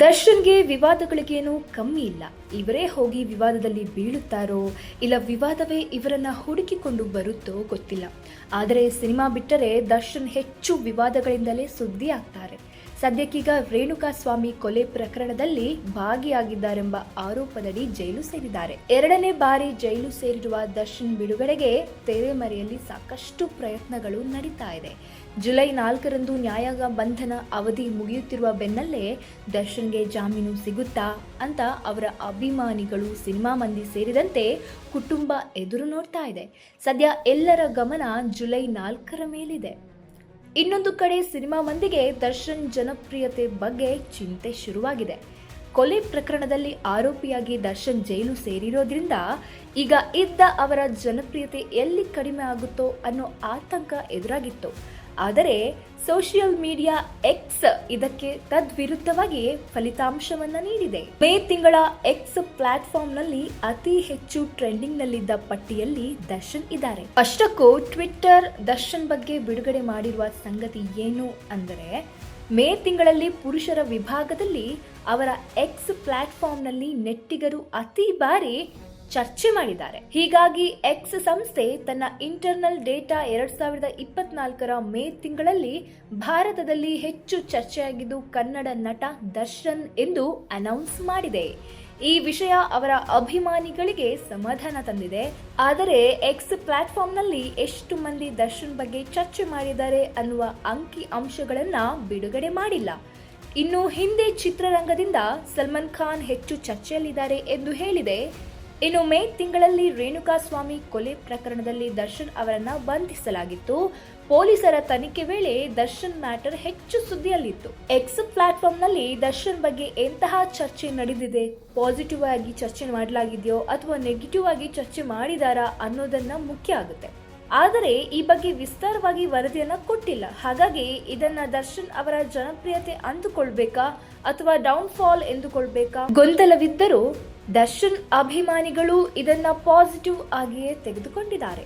ದರ್ಶನ್ಗೆ ವಿವಾದಗಳಿಗೇನು ಕಮ್ಮಿ ಇಲ್ಲ. ಇವರೇ ಹೋಗಿ ವಿವಾದದಲ್ಲಿ ಬೀಳುತ್ತಾರೋ ಇಲ್ಲ ವಿವಾದವೇ ಇವರನ್ನ ಹುಡುಕಿಕೊಂಡು ಬರುತ್ತೋ ಗೊತ್ತಿಲ್ಲ. ಆದರೆ ಸಿನಿಮಾ ಬಿಟ್ಟರೆ ದರ್ಶನ್ ಹೆಚ್ಚು ವಿವಾದಗಳಿಂದಲೇ ಸುದ್ದಿ ಆಗ್ತಾರೆ ಸದ್ಯಕ್ಕೀಗ ರೇಣುಕಾಸ್ವಾಮಿ ಕೊಲೆ ಪ್ರಕರಣದಲ್ಲಿ ಭಾಗಿಯಾಗಿದ್ದಾರೆಂಬ ಆರೋಪದಡಿ ಜೈಲು ಸೇರಿದ್ದಾರೆ. ಎರಡನೇ ಬಾರಿ ಜೈಲು ಸೇರಿರುವ ದರ್ಶನ್ ಬಿಡುಗಡೆಗೆ ತೆರೆಮರೆಯಲ್ಲಿ ಸಾಕಷ್ಟು ಪ್ರಯತ್ನಗಳು ನಡೀತಾ ಇದೆ. ಜುಲೈ ನಾಲ್ಕರಂದು ನ್ಯಾಯಾಂಗ ಬಂಧನ ಅವಧಿ ಮುಗಿಯುತ್ತಿರುವ ಬೆನ್ನಲ್ಲೇ ದರ್ಶನ್ಗೆ ಜಾಮೀನು ಸಿಗುತ್ತಾ ಅಂತ ಅವರ ಅಭಿಮಾನಿಗಳು ಸಿನಿಮಾ ಮಂದಿ ಸೇರಿದಂತೆ ಕುಟುಂಬ ಎದುರು ನೋಡ್ತಾ ಇದೆ. ಸದ್ಯ ಎಲ್ಲರ ಗಮನ ಜುಲೈ ನಾಲ್ಕರ ಮೇಲಿದೆ. ಇನ್ನೊಂದು ಕಡೆ ಸಿನಿಮಾ ಮಂದಿಗೆ ದರ್ಶನ್ ಜನಪ್ರಿಯತೆ ಬಗ್ಗೆ ಚಿಂತೆ ಶುರುವಾಗಿದೆ. ಕೊಲೆ ಪ್ರಕರಣದಲ್ಲಿ ಆರೋಪಿಯಾಗಿ ದರ್ಶನ್ ಜೈಲು ಸೇರಿರೋದ್ರಿಂದ ಈಗ ಇದ್ದ ಅವರ ಜನಪ್ರಿಯತೆ ಎಲ್ಲಿ ಕಡಿಮೆ ಆಗುತ್ತೋ ಅನ್ನೋ ಆತಂಕ ಎದುರಾಗಿತ್ತು. ಆದರೆ ಸೋಷಿಯಲ್ ಮೀಡಿಯಾ ಎಕ್ಸ್ ಇದಕ್ಕೆ ತದ್ವಿರುದ್ಧವಾಗಿ ಫಲಿತಾಂಶವನ್ನ ನೀಡಿದೆ. ಮೇ ತಿಂಗಳ ಎಕ್ಸ್ ಪ್ಲಾಟ್ಫಾರ್ಮ್ನಲ್ಲಿ ಅತಿ ಹೆಚ್ಚು ಟ್ರೆಂಡಿಂಗ್ನಲ್ಲಿದ್ದ ಪಟ್ಟಿಯಲ್ಲಿ ದರ್ಶನ್ ಇದ್ದಾರೆ. ಅಷ್ಟಕ್ಕೂ ಟ್ವಿಟ್ಟರ್ ದರ್ಶನ್ ಬಗ್ಗೆ ಬಿಡುಗಡೆ ಮಾಡಿರುವ ಸಂಗತಿ ಏನು ಅಂದರೆ, ಮೇ ತಿಂಗಳಲ್ಲಿ ಪುರುಷರ ವಿಭಾಗದಲ್ಲಿ ಅವರ ಎಕ್ಸ್ ಪ್ಲಾಟ್ಫಾರ್ಮ್ನಲ್ಲಿ ನೆಟ್ಟಿಗರು ಅತಿ ಬಾರಿ ಚರ್ಚೆ ಮಾಡಿದ್ದಾರೆ. ಹೀಗಾಗಿ ಎಕ್ಸ್ ಸಂಸ್ಥೆ ತನ್ನ ಇಂಟರ್ನಲ್ ಡೇಟಾ ಎರಡ್ ಸಾವಿರದ ಇಪ್ಪತ್ನಾಲ್ಕರ ಮೇ ತಿಂಗಳಲ್ಲಿ ಭಾರತದಲ್ಲಿ ಹೆಚ್ಚು ಚರ್ಚೆಯಾಗಿದ್ದು ಕನ್ನಡ ನಟ ದರ್ಶನ್ ಎಂದು ಅನೌನ್ಸ್ ಮಾಡಿದೆ. ಈ ವಿಷಯ ಅವರ ಅಭಿಮಾನಿಗಳಿಗೆ ಸಮಾಧಾನ ತಂದಿದೆ. ಆದರೆ ಎಕ್ಸ್ ಪ್ಲಾಟ್ಫಾರ್ಮ್ನಲ್ಲಿ ಎಷ್ಟು ಮಂದಿ ದರ್ಶನ್ ಬಗ್ಗೆ ಚರ್ಚೆ ಮಾಡಿದ್ದಾರೆ ಅನ್ನುವ ಅಂಕಿ ಅಂಶಗಳನ್ನ ಬಿಡುಗಡೆ ಮಾಡಿಲ್ಲ. ಇನ್ನು ಹಿಂದೆ ಚಿತ್ರರಂಗದಿಂದ ಸಲ್ಮಾನ್ ಖಾನ್ ಹೆಚ್ಚು ಚರ್ಚೆಯಲ್ಲಿದ್ದಾರೆ ಎಂದು ಹೇಳಿದೆ. ಇನ್ನು ಮೇ ತಿಂಗಳಲ್ಲಿ ರೇಣುಕಾ ಸ್ವಾಮಿ ಕೊಲೆ ಪ್ರಕರಣದಲ್ಲಿ ದರ್ಶನ್ ಅವರನ್ನ ಬಂಧಿಸಲಾಗಿತ್ತು. ಪೊಲೀಸರ ತನಿಖೆ ವೇಳೆ ದರ್ಶನ್ ಮ್ಯಾಟರ್ ಹೆಚ್ಚು ಸುದ್ದಿಯಲ್ಲಿತ್ತು. ಎಕ್ಸ್ ಪ್ಲಾಟ್ಫಾರ್ಮ್ನಲ್ಲಿ ದರ್ಶನ್ ಬಗ್ಗೆ ಎಂತಹ ಚರ್ಚೆ ನಡೆದಿದೆ? ಪಾಸಿಟಿವ್ ಆಗಿ ಚರ್ಚೆ ಮಾಡಲಾಗಿದೆಯೋ ಅಥವಾ ನೆಗೆಟಿವ್ ಆಗಿ ಚರ್ಚೆ ಮಾಡಿದಾರಾ ಅನ್ನೋದನ್ನ ಮುಖ್ಯ ಆಗುತ್ತೆ. ಆದರೆ ಈ ಬಗ್ಗೆ ವಿಸ್ತಾರವಾಗಿ ವರದಿಯನ್ನ ಕೊಟ್ಟಿಲ್ಲ. ಹಾಗಾಗಿ ಇದನ್ನ ದರ್ಶನ್ ಅವರ ಜನಪ್ರಿಯತೆ ಅಂದುಕೊಳ್ಬೇಕಾ ಅಥವಾ ಡೌನ್ಫಾಲ್ ಎಂದುಕೊಳ್ಬೇಕಾ? ಗೊಂದಲವಿದ್ದರೂ ದರ್ಶನ್ ಅಭಿಮಾನಿಗಳು ಇದನ್ನ ಪಾಸಿಟಿವ್ ಆಗಿಯೇ ತೆಗೆದುಕೊಂಡಿದ್ದಾರೆ.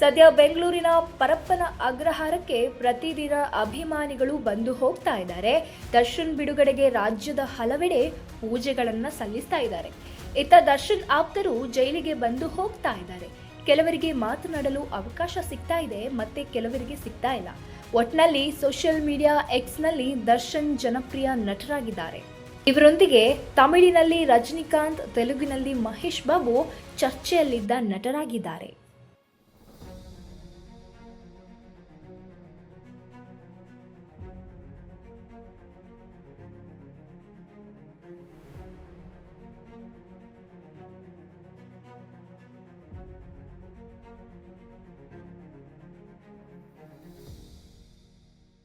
ಸದ್ಯ ಬೆಂಗಳೂರಿನ ಪರಪ್ಪನ ಅಗ್ರಹಾರಕ್ಕೆ ಪ್ರತಿದಿನ ಅಭಿಮಾನಿಗಳು ಬಂದು ಹೋಗ್ತಾ ಇದ್ದಾರೆ. ದರ್ಶನ್ ಬಿಡುಗಡೆಗೆ ರಾಜ್ಯದ ಹಲವೆಡೆ ಪೂಜೆಗಳನ್ನು ಸಲ್ಲಿಸ್ತಾ ಇದ್ದಾರೆ. ಇತ್ತ ದರ್ಶನ್ ಆಪ್ತರು ಜೈಲಿಗೆ ಬಂದು ಹೋಗ್ತಾ ಇದ್ದಾರೆ. ಕೆಲವರಿಗೆ ಮಾತನಾಡಲು ಅವಕಾಶ ಸಿಗ್ತಾ ಇದೆ, ಮತ್ತೆ ಕೆಲವರಿಗೆ ಸಿಗ್ತಾ ಇಲ್ಲ. ಒಟ್ನಲ್ಲಿ ಸೋಷಿಯಲ್ ಮೀಡಿಯಾ ಎಕ್ಸ್ನಲ್ಲಿ ದರ್ಶನ್ ಜನಪ್ರಿಯ ನಟರಾಗಿದ್ದಾರೆ. ಇವರೊಂದಿಗೆ ತಮಿಳಿನಲ್ಲಿ ರಜನಿಕಾಂತ್ ತೆಲುಗಿನಲ್ಲಿ ಮಹೇಶ್ ಬಾಬು ಚರ್ಚೆಯಲ್ಲಿದ್ದ ನಟರಾಗಿದ್ದಾರೆ.